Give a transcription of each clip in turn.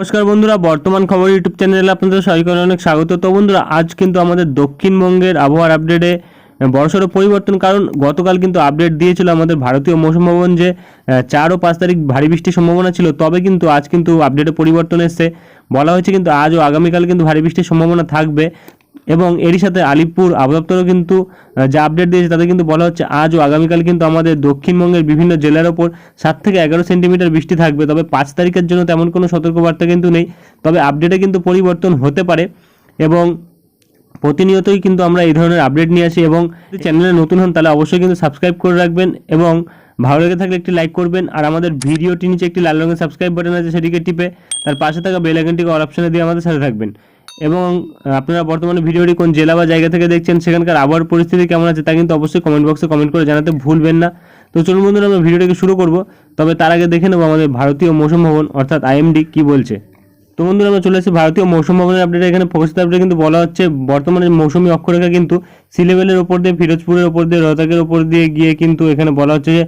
নমস্কার বন্ধুরা, বর্তমান খবর ইউটিউব চ্যানেলে আপনাদের সবাইকে অনেক স্বাগত। তো বন্ধুরা, আজ কিন্তু আমাদের দক্ষিণবঙ্গের আবহাওয়ার আপডেটে বড়সড় পরিবর্তন, কারণ গতকাল কিন্তু আপডেট দিয়েছিল আমাদের ভারতীয় মৌসুম ভবন যে চার ও পাঁচ তারিখ ভারী বৃষ্টির সম্ভাবনা ছিল, তবে কিন্তু আজ কিন্তু আপডেটে পরিবর্তন এসছে। বলা হয়েছে কিন্তু আজ ও আগামীকাল কিন্তু ভারী বৃষ্টির সম্ভাবনা থাকবে। এবং এরই সাথে আলিপুর আবদপ্তরও কিন্তু যা আপডেট দিয়েছে তাতে কিন্তু বলা হচ্ছে আজ ও আগামীকাল কিন্তু আমাদের দক্ষিণবঙ্গের বিভিন্ন জেলার ওপর সাত থেকে এগারো সেন্টিমিটার বৃষ্টি থাকবে। তবে পাঁচ তারিখের জন্য তেমন কোনো সতর্কবার্তা কিন্তু নেই। তবে আপডেটে কিন্তু পরিবর্তন হতে পারে এবং প্রতিনিয়তই কিন্তু আমরা এই ধরনের আপডেট নিয়ে আসি এবং যদি চ্যানেলে নতুন হন তাহলে অবশ্যই কিন্তু সাবস্ক্রাইব করে রাখবেন এবং ভালো লেগে থাকলে একটি লাইক করবেন আর আমাদের ভিডিওটি নিচে একটি লাল রঙের সাবস্ক্রাইব বাটন আছে সেটিকে টিপে তার পাশে থাকা বেল আইকনটিকে অল অপশনে দিয়ে আমাদের সাথে থাকবেন। এবং আপনারা বর্তমানে ভিডিওটি কোন জেলা বা জায়গা থেকে দেখছেন, সেখানকার আবহাওয়ার পরিস্থিতি কেমন আছে তা কিন্তু অবশ্যই কমেন্ট বক্সে কমেন্ট করে জানাতে ভুলবেন না। তো চলুন বন্ধুরা, আমরা ভিডিওটিকে শুরু করব। তবে তার আগে দেখে নেব আমাদের ভারতীয় মৌসুম ভবন, অর্থাৎ আইএমডি কি বলছে। তো বন্ধুরা, আমরা চলে এসেছি ভারতীয় মৌসুম ভবনের আপডেট এখানে প্রকাশিত আপডেট কিন্তু বলা হচ্ছে, বর্তমানে মৌসুমী অক্ষরেখা কিন্তু সি লেভেলের ওপর দিয়ে, ফিরোজপুরের ওপর দিয়ে, রোহতাকের ওপর দিয়ে গিয়ে কিন্তু এখানে বলা হচ্ছে যে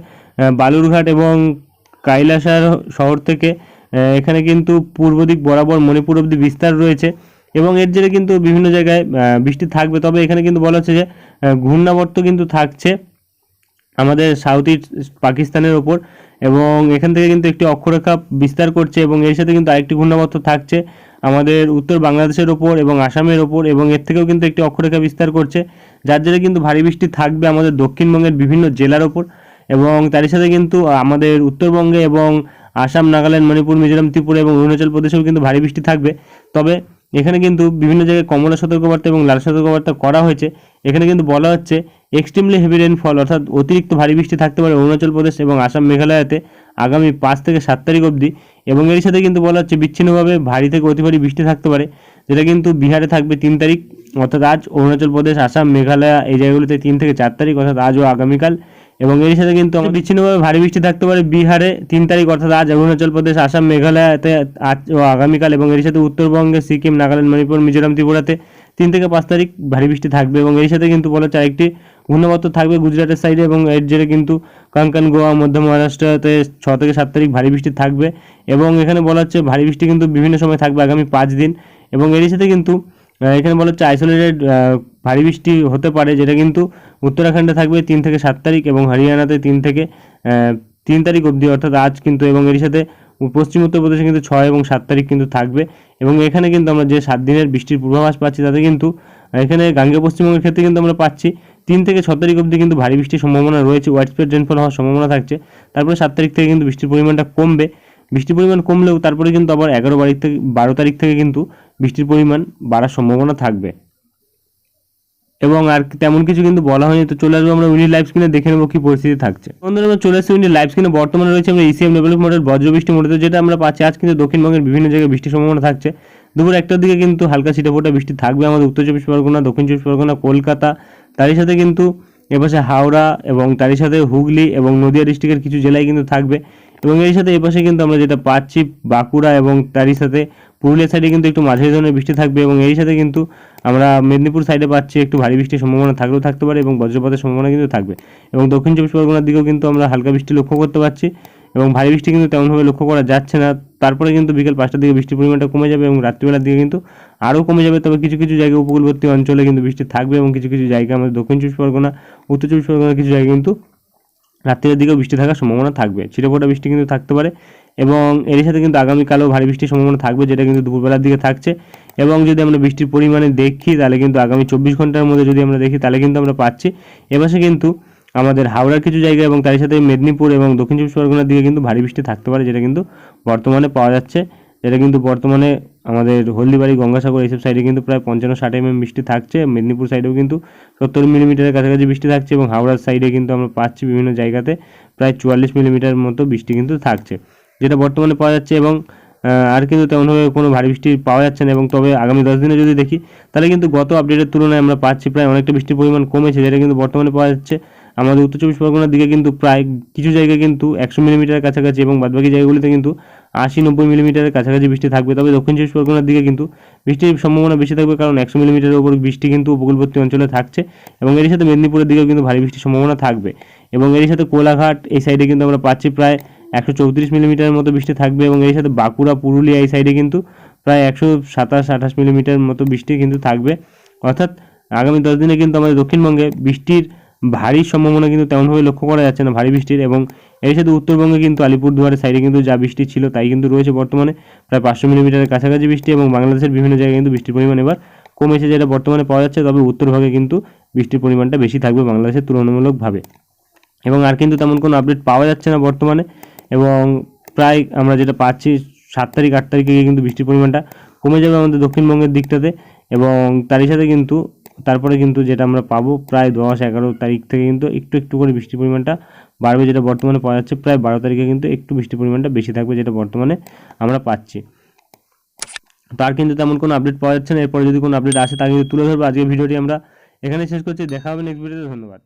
বালুরঘাট এবং কাইলাসার শহর থেকে এখানে কিন্তু পূর্ব দিক বরাবর মণিপুর অব্দি বিস্তার রয়েছে। এবং এর জেরে কিন্তু বিভিন্ন জায়গায় বৃষ্টি থাকবে। তবে এখানে কিন্তু বলা হচ্ছে যে ঘূর্ণাবর্ত কিন্তু থাকছে আমাদের সাউথ ইস্ট পাকিস্তানের ওপর এবং এখান থেকে কিন্তু একটি অক্ষরেখা বিস্তার করছে এবং এর সাথে কিন্তু আরেকটি ঘূর্ণাবর্ত থাকছে আমাদের উত্তর বাংলাদেশের ওপর এবং আসামের ওপর এবং এর থেকেও কিন্তু একটি অক্ষরেখা বিস্তার করছে, যার জেরে কিন্তু ভারী বৃষ্টি থাকবে আমাদের দক্ষিণবঙ্গের বিভিন্ন জেলার ওপর এবং তারই সাথে কিন্তু আমাদের উত্তরবঙ্গে এবং আসাম, নাগাল্যান্ড, মণিপুর, মিজোরাম, ত্রিপুরা এবং অরুণাচল প্রদেশেও কিন্তু ভারী বৃষ্টি থাকবে। তবে এখানে কিন্তু বিভিন্ন জায়গায় কমলা সতর্কবার্তা এবং লাল সতর্কবার্তা করা হয়েছে। এখানে কিন্তু বলা হচ্ছে এক্সট্রিমলি হেভি রেনফল অর্থাৎ অতিরিক্ত ভারী বৃষ্টি থাকতে পারে অরুণাচল প্রদেশ এবং আসাম মেঘালয়াতে আগামী পাঁচ থেকে সাত তারিখ অবধি। এবং এর সাথে কিন্তু বলা হচ্ছে, বিচ্ছিন্নভাবে ভারী থেকে অতি ভারী বৃষ্টি থাকতে পারে, যেটা কিন্তু বিহারে থাকবে তিন তারিখ। অর্থাৎ আজ অরুণাচল প্রদেশ, আসাম, মেঘালয় এই জায়গাগুলিতে তিন থেকে চার তারিখ, অর্থাৎ আজ ও আগামীকাল। এবং এর সাথে কিন্তু আমাদের বিচ্ছিন্নভাবে ভারী বৃষ্টি থাকতে পারে বিহারে। তিন তারিখ অর্থাৎ আজ অরুণাচল প্রদেশ আসাম মেঘালয়তে আজ ও আগামীকাল এবং এর সাথে উত্তরবঙ্গে সিকিম নাগাল্যান্ড মণিপুর মিজোরাম ত্রিপুরাতে তিন থেকে পাঁচ তারিখ ভারী বৃষ্টি থাকবে এবং এর সাথে কিন্তু বলা হচ্ছে একটি ঘূর্ণাবর্ত থাকবে গুজরাটের সাইডে এবং এর জেরে কিন্তু কাঙ্কান গোয়া মধ্য মহারাষ্ট্রতে ছ থেকে সাত তারিখ ভারী বৃষ্টি থাকবে এবং এখানে বলা হচ্ছে ভারী বৃষ্টি কিন্তু বিভিন্ন সময় থাকবে আগামী পাঁচ দিন এবং এর সাথে কিন্তু এখানে বলা হচ্ছে আইসোলেটেড ভারী বৃষ্টি হতে পারে, যেটা কিন্তু উত্তরাখণ্ডে থাকবে তিন থেকে সাত তারিখ এবং হরিয়ানাতে তিন থেকে তিন তারিখ অবধি, অর্থাৎ আজ কিন্তু এবং এর সাথে পশ্চিম উত্তরপ্রদেশে কিন্তু ছয় এবং সাত তারিখ কিন্তু থাকবে। এবং এখানে কিন্তু আমরা যে সাত দিনের বৃষ্টির পূর্বাভাস পাচ্ছি, তাতে কিন্তু এখানে গাঙ্গেয় পশ্চিমবঙ্গের ক্ষেত্রে কিন্তু আমরা পাচ্ছি তিন থেকে ছ তারিখ অবধি কিন্তু ভারী বৃষ্টির সম্ভাবনা রয়েছে ওয়াইড স্প্রেড রেনফল হওয়ার সম্ভাবনা থাকছে। তারপরে সাত তারিখ থেকে কিন্তু বৃষ্টির পরিমাণটা কমবে। বৃষ্টির পরিমাণ কমলেও তারপরে কিন্তু আবার এগারো তারিখ থেকে, বারো তারিখ থেকে কিন্তু বৃষ্টির পরিমাণ বাড়ার সম্ভাবনা থাকবে। এবং আর তেমন কিছু কিন্তু বলা হয়নি। তো চলে আসব আমরা উইন্ডি লাইভ স্ক্রিনে দেখে নেব কি পরিস্থিতি থাকছে। বন্ধুরা, আমরা চলে আসছি উইন্ডি লাইভ স্ক্রিনে বর্তমানে রয়েছে আমরা ইসিএম ডেভেলপ মডেল বজ্রবৃষ্টি মডেল যেটা আমরা পাচ্ছি আজ কিন্তু দক্ষিণবঙ্গের বিভিন্ন জায়গায় বৃষ্টির সম্ভাবনা থাকছে। দুপুর একটার দিকে কিন্তু হালকা ছিটে ফোটা বৃষ্টি থাকবে আমাদের উত্তর চব্বিশ পরগনা, দক্ষিণ চব্বিশ পরগনা, কলকাতা। তারই সাথে কিন্তু এপাশে হাওড়া এবং তারই সাথে হুগলি এবং নদিয়া ডিস্ট্রিক্টের কিছু জেলায় কিন্তু থাকবে। এবং এর সাথে এপাশে কিন্তু আমরা যেটা পাচ্ছি বাঁকুড়া এবং তারই সাথে পুরুলিয়া সাইডে কিন্তু একটু মাঝারি ধরনের বৃষ্টি থাকবে এবং এর সাথে কিন্তু আমরা মেদিনীপুর সাইডে পাচ্ছি একটু ভারী বৃষ্টির সম্ভাবনা থাকলেও থাকতে পারে এবং বজ্রপাতের সম্ভাবনা কিন্তু থাকবে এবং দক্ষিণ চব্বিশ পরগনার দিকেও কিন্তু আমরা হালকা বৃষ্টি লক্ষ্য করতে পারছি এবং ভারী বৃষ্টি কিন্তু তেমনভাবে লক্ষ্য করা যাচ্ছে না। তারপরে কিন্তু বিকেল পাঁচটার দিকে বৃষ্টির পরিমাণটা কমে যাবে এবং রাত্রিবেলার দিকে কিন্তু আরও কমে যাবে। তবে কিছু কিছু জায়গায় উপকূলবর্তী অঞ্চলে কিন্তু বৃষ্টি থাকবে এবং কিছু কিছু জায়গায় আমাদের দক্ষিণ চব্বিশ পরগনা, উত্তর চব্বিশ পরগনার কিছু জায়গায় কিন্তু রাত্রের দিকেও বৃষ্টি থাকার সম্ভাবনা থাকবে। ছিটেফোঁটা বৃষ্টি কিন্তু থাকতে পারে এবং এর সাথে কিন্তু আগামীকালও ভারী বৃষ্টির সম্ভাবনা থাকবে, যেটা কিন্তু দুপুরবেলার দিকে থাকছে। এবং যদি আমরা বৃষ্টির পরিমাণে দেখি, তাহলে কিন্তু আগামী চব্বিশ ঘণ্টার মধ্যে যদি আমরা দেখি, তাহলে কিন্তু আমরা পাচ্ছি। এপাশে কিন্তু আমাদের হাওড়ার কিছু জায়গা এবং তার সাথে মেদিনীপুর এবং দক্ষিণ চব্বিশ পরগনার দিকে কিন্তু ভারী বৃষ্টি থাকতে পারে, যেটা কিন্তু বর্তমানে পাওয়া যাচ্ছে। যেটা কিন্তু বর্তমানে আমাদের হলদিবাড়ি, গঙ্গাসাগর এইসব সাইডে কিন্তু প্রায় পঞ্চান্ন ষাট এমএম বৃষ্টি থাকছে। মেদিনীপুর সাইডেও কিন্তু সত্তর মিলিমিটারের কাছাকাছি বৃষ্টি থাকছে এবং হাওড়ার সাইডে কিন্তু আমরা পাচ্ছি বিভিন্ন জায়গাতে প্রায় চুয়াল্লিশ মিলিমিটার মতো বৃষ্টি কিন্তু থাকছে, যেটা বর্তমানে পাওয়া যাচ্ছে এবং আর কিন্তু তেমনভাবে কোনো ভারী বৃষ্টি পাওয়া যাচ্ছে না এবং তবে আগামী দশ দিনে যদি দেখি, তাহলে কিন্তু গত আপডেটের তুলনায় আমরা পাচ্ছি প্রায় অনেকটা বৃষ্টির পরিমাণ কমেছে, যেটা কিন্তু বর্তমানে পাওয়া যাচ্ছে। আমাদের উত্তর চব্বিশ পরগনার দিকে কিন্তু প্রায় কিছু জায়গায় কিন্তু একশো মিলিমিটারের কাছাকাছি এবং বাদবাকি জায়গাগুলিতে কিন্তু আশি নব্বই মিলিমিটারের কাছাকাছি বৃষ্টি থাকবে। তবে দক্ষিণ চব্বিশ পরগনার দিকে কিন্তু বৃষ্টির সম্ভাবনা বেশি থাকবে কারণ একশো মিলিমিটারের উপর বৃষ্টি কিন্তু উপকূলবর্তী অঞ্চলে থাকছে এবং এর সাথে মেদিনীপুরের দিকেও কিন্তু ভারী বৃষ্টির সম্ভাবনা থাকবে। এবং এর সাথে কোলাঘাট এই সাইডে কিন্তু আমরা পাচ্ছি প্রায় একশো চৌত্রিশ মিলিমিটারের মতো বৃষ্টি থাকবে এবং এর সাথে বাঁকুড়া, পুরুলিয়া এই সাইডে কিন্তু প্রায় একশো সাতাশ, আঠাশ মিলিমিটার মতো বৃষ্টি কিন্তু থাকবে। অর্থাৎ আগামী দশ দিনে কিন্তু আমাদের দক্ষিণবঙ্গে বৃষ্টির ভারী সম্ভাবনা কিন্তু তেমনভাবে লক্ষ্য করা যাচ্ছে না ভারী বৃষ্টির এবং এর সাথে উত্তরবঙ্গে কিন্তু আলিপুরদুয়ারের সাইডে কিন্তু যা বৃষ্টি ছিল তাই কিন্তু রয়েছে বর্তমানে প্রায় পাঁচশো মিলিমিটারের কাছাকাছি বৃষ্টি এবং বাংলাদেশের বিভিন্ন জায়গায় কিন্তু বৃষ্টির পরিমাণ এবার কমেছে যেটা বর্তমানে পাওয়া যাচ্ছে। তবে উত্তরভাগে কিন্তু বৃষ্টির পরিমাণটা বেশি থাকবে বাংলাদেশের তুলনামূলকভাবে। এবং আর কিন্তু তেমন কোনো আপডেট পাওয়া যাচ্ছে না বর্তমানে এবং প্রায় আমরা যেটা পাচ্ছি সাত তারিখ, আট তারিখে কিন্তু বৃষ্টির পরিমাণটা কমে যাবে আমাদের দক্ষিণবঙ্গের দিকটাতে এবং তারই সাথে কিন্তু তারপরে কিন্তু যেটা আমরা পাবো প্রায় দশ এগারো তারিখ থেকে কিন্তু একটু একটু করে বৃষ্টির পরিমাণটা বাড়বে, যেটা বর্তমানে পাওয়া যাচ্ছে প্রায় বারো তারিখে কিন্তু একটু বৃষ্টির পরিমাণটা বেশি থাকবে যেটা বর্তমানে আমরা পাচ্ছি। তার কিন্তু তেমন কোনো আপডেট পাওয়া যাচ্ছে না, এরপরে যদি কোনো আপডেট আসে তা কিন্তু তুলে ধরবো। আজকের ভিডিওটি আমরা এখানে শেষ করছি, দেখা হবে নেক্সট ভিডিওতে ধন্যবাদ।